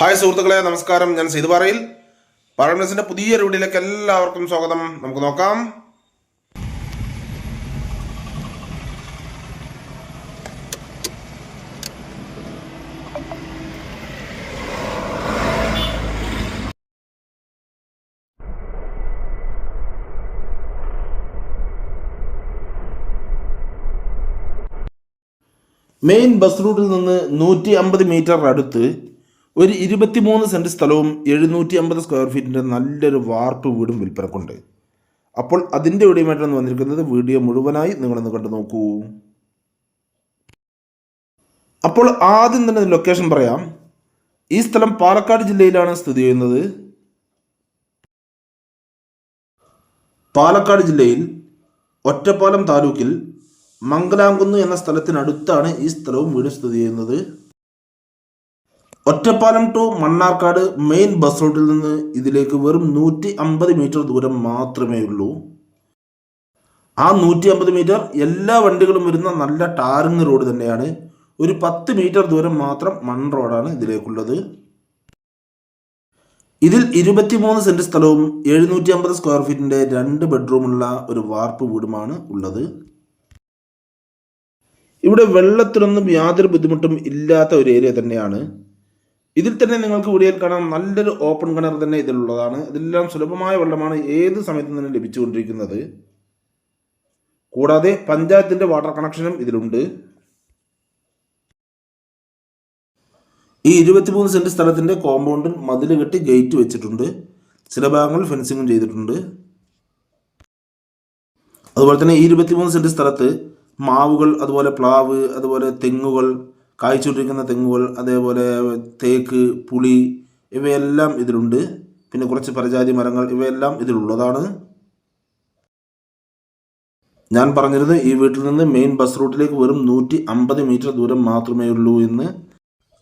Hi സുഹൃത്തുക്കളെ നമസ്കാരം. ഞാൻ സെയ്ത് പറയിൽ. പാരമ്പര്യസിന്റെ പുതിയ വീഡിയോയിലേക്ക് എല്ലാവർക്കും സ്വാഗതം. നമുക്ക് നോക്കാം. മെയിൻ ബസ് റൂട്ടിൽ നിന്ന് നൂറ്റി അമ്പത് മീറ്റർ അടുത്ത് ഒരു ഇരുപത്തിമൂന്ന് സെന്റ് സ്ഥലവും എഴുന്നൂറ്റി അമ്പത് സ്ക്വയർ ഫീറ്റിന്റെ നല്ലൊരു വാർപ്പ് വീടും വിൽപ്പനക്കുണ്ട്. അപ്പോൾ അതിന്റെ വീഡിയോമായിട്ടാണ് വന്നിരിക്കുന്നത് വീഡിയോ മുഴുവനായി നിങ്ങളൊന്ന് കണ്ടു നോക്കൂ. അപ്പോൾ ആദ്യം തന്നെ ലൊക്കേഷൻ പറയാം. ഈ സ്ഥലം പാലക്കാട് ജില്ലയിലാണ് സ്ഥിതി ചെയ്യുന്നത്. പാലക്കാട് ജില്ലയിൽ ഒറ്റപ്പാലം താലൂക്കിൽ മംഗലാംകുന്ന് എന്ന സ്ഥലത്തിനടുത്താണ് ഈ സ്ഥലവും വീട് സ്ഥിതി ചെയ്യുന്നത്. Ottapalam to Mannarkkad main bus റൂട്ടിൽ നിന്ന് ഇതിലേക്ക് വെറും നൂറ്റി അമ്പത് മീറ്റർ ദൂരം മാത്രമേ ഉള്ളൂ. ആ നൂറ്റി അമ്പത് മീറ്റർ എല്ലാ വണ്ടികളും വരുന്ന നല്ല ടാറിങ് റോഡ് തന്നെയാണ്. ഒരു പത്ത് മീറ്റർ ദൂരം മാത്രം മൺ റോഡാണ് ഇതിലേക്കുള്ളത്. ഇതിൽ ഇരുപത്തിമൂന്ന് സെന്റ് സ്ഥലവും എഴുന്നൂറ്റി അമ്പത് സ്ക്വയർ ഫീറ്റിന്റെ രണ്ട് ബെഡ്റൂമുള്ള ഒരു വാർപ്പ് വീടുമാണ് ഉള്ളത്. ഇവിടെ വെള്ളത്തിനൊന്നും യാതൊരു ബുദ്ധിമുട്ടും ഇല്ലാത്ത ഒരു ഏരിയ തന്നെയാണ്. ഇതിൽ തന്നെ നിങ്ങൾക്ക് വീഡിയോയിൽ കാണാം നല്ലൊരു ഓപ്പൺ കിണർ തന്നെ ഇതിലുള്ളതാണ്. ഇതെല്ലാം സുലഭമായ വെള്ളമാണ് ഏത് സമയത്തും തന്നെ ലഭിച്ചുകൊണ്ടിരിക്കുന്നത്. കൂടാതെ പഞ്ചായത്തിന്റെ വാട്ടർ കണക്ഷനും ഇതിലുണ്ട്. ഈ ഇരുപത്തിമൂന്ന് സെന്റ് സ്ഥലത്തിന്റെ കോമ്പൗണ്ടിൽ മതിൽ കെട്ടി ഗേറ്റ് വെച്ചിട്ടുണ്ട്. ചില ഭാഗങ്ങൾ ഫെൻസിങ്ങും ചെയ്തിട്ടുണ്ട്. അതുപോലെ തന്നെ ഈ ഇരുപത്തിമൂന്ന് സെന്റ് സ്ഥലത്ത് മാവുകൾ അതുപോലെ പ്ലാവ് അതുപോലെ തെങ്ങുകൾ കായ്ച്ചുകൊണ്ടിരിക്കുന്ന തെങ്ങുകൾ അതേപോലെ തേക്ക് പുളി ഇവയെല്ലാം ഇതിലുണ്ട്. പിന്നെ കുറച്ച് പരജാതി മരങ്ങൾ ഇവയെല്ലാം ഇതിലുള്ളതാണ് ഞാൻ പറഞ്ഞിരുന്നു ഈ വീട്ടിൽ നിന്ന് മെയിൻ ബസ് റൂട്ടിലേക്ക് വെറും നൂറ്റി അമ്പത് മീറ്റർ ദൂരം മാത്രമേ ഉള്ളൂ എന്ന്.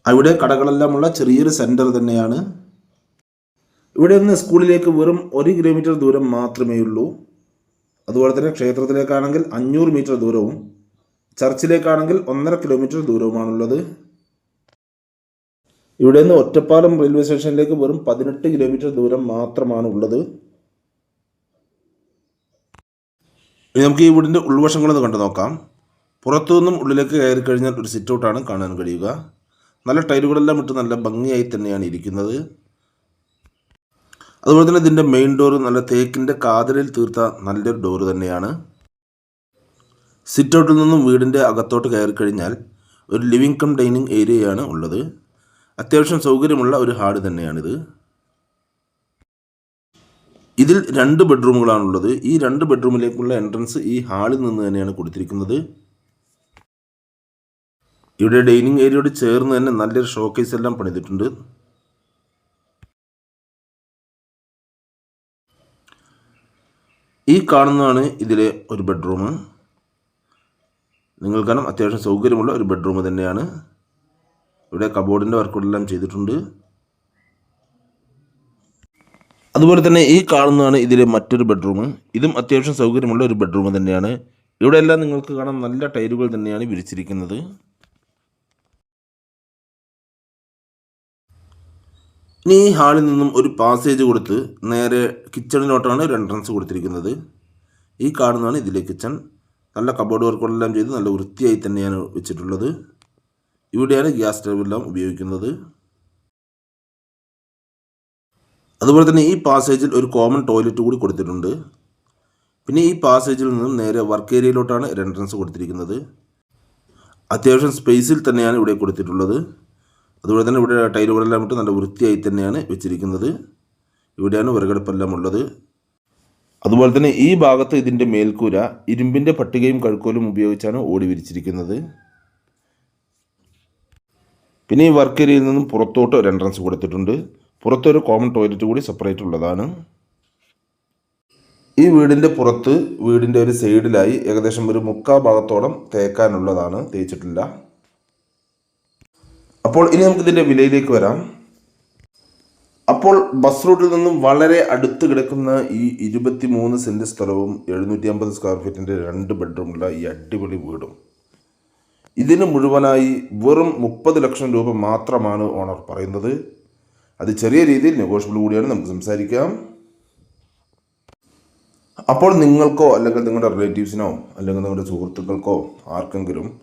അവിടെ കടകളെല്ലാമുള്ള ചെറിയൊരു സെന്റർ തന്നെയാണ്. ഇവിടെ നിന്ന് സ്കൂളിലേക്ക് വെറും ഒരു കിലോമീറ്റർ ദൂരം മാത്രമേ ഉള്ളൂ. അതുപോലെ തന്നെ ക്ഷേത്രത്തിലേക്കാണെങ്കിൽ അഞ്ഞൂറ് മീറ്റർ ദൂരവും ചർച്ചിലേക്കാണെങ്കിൽ ഒന്നര കിലോമീറ്റർ ദൂരവുമാണുള്ളത്. ഇവിടെ നിന്ന് ഒറ്റപ്പാലം റെയിൽവേ സ്റ്റേഷനിലേക്ക് വെറും പതിനെട്ട് കിലോമീറ്റർ ദൂരം മാത്രമാണ് ഉള്ളത് നമുക്ക് ഈ വീടിന്റെ ഉൾവശങ്ങളൊന്ന് കണ്ടു നോക്കാം. പുറത്തു നിന്നും ഉള്ളിലേക്ക് കയറി കഴിഞ്ഞാൽ ഒരു സിറ്റ് ഔട്ടാണ് കാണാൻ കഴിയുക. നല്ല ടൈലുകളെല്ലാം ഇട്ട് നല്ല ഭംഗിയായി തന്നെയാണ് ഇരിക്കുന്നത്. അതുപോലെ തന്നെ ഇതിന്റെ മെയിൻ ഡോറ് നല്ല തേക്കിന്റെ കാതലിൽ തീർത്ത നല്ലൊരു ഡോറ് തന്നെയാണ്. സിറ്റ് ഔട്ടിൽ നിന്നും വീടിന്റെ അകത്തോട്ട് കയറി കഴിഞ്ഞാൽ ഒരു ലിവിംഗ് കം ഡൈനിങ് ഏരിയയാണ് ഉള്ളത്. അത്യാവശ്യം സൗകര്യമുള്ള ഒരു ഹാൾ തന്നെയാണിത്. ഇതിൽ രണ്ട് ബെഡ്റൂമുകളാണുള്ളത് ഈ രണ്ട് ബെഡ്റൂമിലേക്കുള്ള എൻട്രൻസ് ഈ ഹാളിൽ നിന്ന് തന്നെയാണ് കൊടുത്തിരിക്കുന്നത്. ഇവിടെ ഡൈനിങ് ഏരിയയോട് ചേർന്ന് തന്നെ നല്ലൊരു ഷോക്കേസ് എല്ലാം പണിതിട്ടുണ്ട്. ഈ കാണുന്നതാണ് ഇതിലെ ഒരു ബെഡ്റൂം നിങ്ങൾ കാണാം അത്യാവശ്യം സൗകര്യമുള്ള ഒരു ബെഡ്റൂം തന്നെയാണ്. ഇവിടെ കബോർഡിന്റെ വർക്കുകളെല്ലാം ചെയ്തിട്ടുണ്ട്. അതുപോലെ തന്നെ ഈ കാണുന്നതാണ് ഇതിലെ മറ്റൊരു ബെഡ്റൂം. ഇതും അത്യാവശ്യം സൗകര്യമുള്ള ഒരു ബെഡ്റൂം തന്നെയാണ്. ഇവിടെയെല്ലാം നിങ്ങൾക്ക് കാണാം നല്ല ടൈലുകൾ തന്നെയാണ് വിരിച്ചിരിക്കുന്നത്. ഇനി ഈ ഹാളിൽ നിന്നും ഒരു പാസേജ് കൊടുത്ത് നേരെ കിച്ചണിലോട്ടാണ് ഒരു എൻട്രൻസ് കൊടുത്തിരിക്കുന്നത്. ഈ കാണുന്നതാണ് ഇതിലെ കിച്ചൺ നല്ല കബോർഡ് വർക്കുകളെല്ലാം ചെയ്ത് നല്ല വൃത്തിയായി തന്നെയാണ് വെച്ചിട്ടുള്ളത്. ഇവിടെയാണ് ഗ്യാസ് സ്റ്റൗവെല്ലാം ഉപയോഗിക്കുന്നത്. അതുപോലെ തന്നെ ഈ പാസേജിൽ ഒരു കോമൺ ടോയ്ലറ്റ് കൂടി കൊടുത്തിട്ടുണ്ട്. പിന്നെ ഈ പാസേജിൽ നിന്നും നേരെ വർക്ക് ഏരിയയിലോട്ടാണ് എൻട്രൻസ് കൊടുത്തിരിക്കുന്നത്. അത്യാവശ്യം സ്പേസിൽ തന്നെയാണ് ഇവിടെ കൊടുത്തിട്ടുള്ളത്. അതുപോലെ തന്നെ ഇവിടെ ടൈലുകളെല്ലാം ഇട്ട് നല്ല വൃത്തിയായി തന്നെയാണ് വെച്ചിരിക്കുന്നത്. ഇവിടെയാണ് വിറകടുപ്പെല്ലാം ഉള്ളത്. അതുപോലെ തന്നെ ഈ ഭാഗത്ത് ഇതിന്റെ മേൽക്കൂര ഇരുമ്പിന്റെ പട്ടികയും കഴുക്കോലും ഉപയോഗിച്ചാണ് ഓടി വിരിച്ചിരിക്കുന്നത്. പിന്നെ ഈ വർക്ക് ഏരിയയിൽ നിന്നും പുറത്തോട്ട് ഒരു എൻട്രൻസ് കൊടുത്തിട്ടുണ്ട് പുറത്തൊരു കോമൺ ടോയ്ലറ്റ് കൂടി സെപ്പറേറ്റ് ഉള്ളതാണ്. ഈ വീടിന്റെ പുറത്ത് വീടിന്റെ ഒരു സൈഡിലായി ഏകദേശം ഒരു മുക്കാ ഭാഗത്തോളം തേക്കാനുള്ളതാണ് തേച്ചിട്ടില്ല. അപ്പോൾ ഇനി നമുക്കിതിന്റെ വിലയിലേക്ക് വരാം. അപ്പോൾ ബസ് റൂട്ടിൽ നിന്നും വളരെ അടുത്ത് കിടക്കുന്ന ഈ ഇരുപത്തി മൂന്ന് സെന്റ് സ്ഥലവും എഴുന്നൂറ്റി അമ്പത് സ്ക്വയർ ഫീറ്റിന്റെ രണ്ട് ബെഡ്റൂമുള്ള ഈ അടിപൊളി വീടും. ഇതിന് മുഴുവനായി വെറും മുപ്പത് ലക്ഷം രൂപ മാത്രമാണ് ഓണർ പറയുന്നത്. അത് ചെറിയ രീതിയിൽ നെഗോഷ്യബിൾ കൂടിയാണ്. നമുക്ക് സംസാരിക്കാം. അപ്പോൾ നിങ്ങൾക്കോ അല്ലെങ്കിൽ നിങ്ങളുടെ റിലേറ്റീവ്സിനോ അല്ലെങ്കിൽ നിങ്ങളുടെ സുഹൃത്തുക്കൾക്കോ ആർക്കെങ്കിലും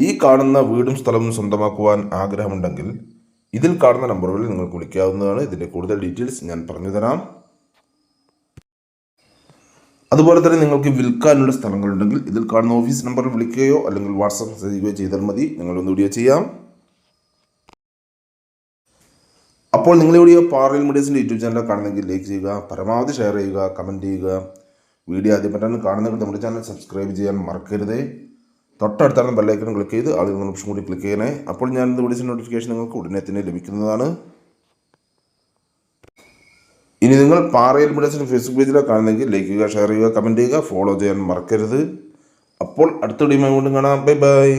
ഈ കാണുന്ന വീടും സ്ഥലവും സ്വന്തമാക്കുവാൻ ആഗ്രഹമുണ്ടെങ്കിൽ ഇതിൽ കാണുന്ന നമ്പറുകളിൽ നിങ്ങൾക്ക് വിളിക്കാവുന്നതാണ്. ഇതിന്റെ കൂടുതൽ ഡീറ്റെയിൽസ് ഞാൻ പറഞ്ഞു തരാം. അതുപോലെ തന്നെ നിങ്ങൾക്ക് വിൽക്കാനുള്ള സ്ഥലങ്ങളുണ്ടെങ്കിൽ ഇതിൽ കാണുന്ന ഓഫീസ് നമ്പറിൽ വിളിക്കുകയോ അല്ലെങ്കിൽ വാട്സാപ്പ് മെസ്സേജ് ചെയ്യുകയോ ചെയ്താൽ മതി. നിങ്ങളൊന്ന് വീഡിയോ ചെയ്യാം. അപ്പോൾ നിങ്ങൾ വീഡിയോ പാറയിൽ മീഡിയസിന്റെ യൂട്യൂബ് ചാനൽ കാണുന്നെങ്കിൽ ലൈക്ക് ചെയ്യുക പരമാവധി ഷെയർ ചെയ്യുക കമന്റ് ചെയ്യുക. വീഡിയോ ആദ്യം പറ്റാൻ കാണുന്നെങ്കിൽ നമ്മുടെ ചാനൽ സബ്സ്ക്രൈബ് ചെയ്യാൻ മറക്കരുത്. തൊട്ടടുത്താണ് ബെല്ലൈക്കൺ ക്ലിക്ക് ചെയ്ത് ആളുകൾ ഓപ്ഷൻ കൂടി ക്ലിക്ക് ചെയ്യണേ. അപ്പോൾ ഞാൻ ഇത് വിളിച്ച നോട്ടിഫിക്കേഷൻ നിങ്ങൾക്ക് ഉടനെ തന്നെ ലഭിക്കുന്നതാണ്. ഇനി നിങ്ങൾ പാറയിൽ മിഡസിന്റെ ഫേസ്ബുക്ക് പേജിലോ കാണുന്നെങ്കിൽ ലൈക്ക് ചെയ്യുക ഷെയർ ചെയ്യുക കമന്റ് ചെയ്യുക ഫോളോ ചെയ്യാൻ മറക്കരുത്. അപ്പോൾ അടുത്ത വീഡിയോ വീണ്ടും കാണാം. Bye bye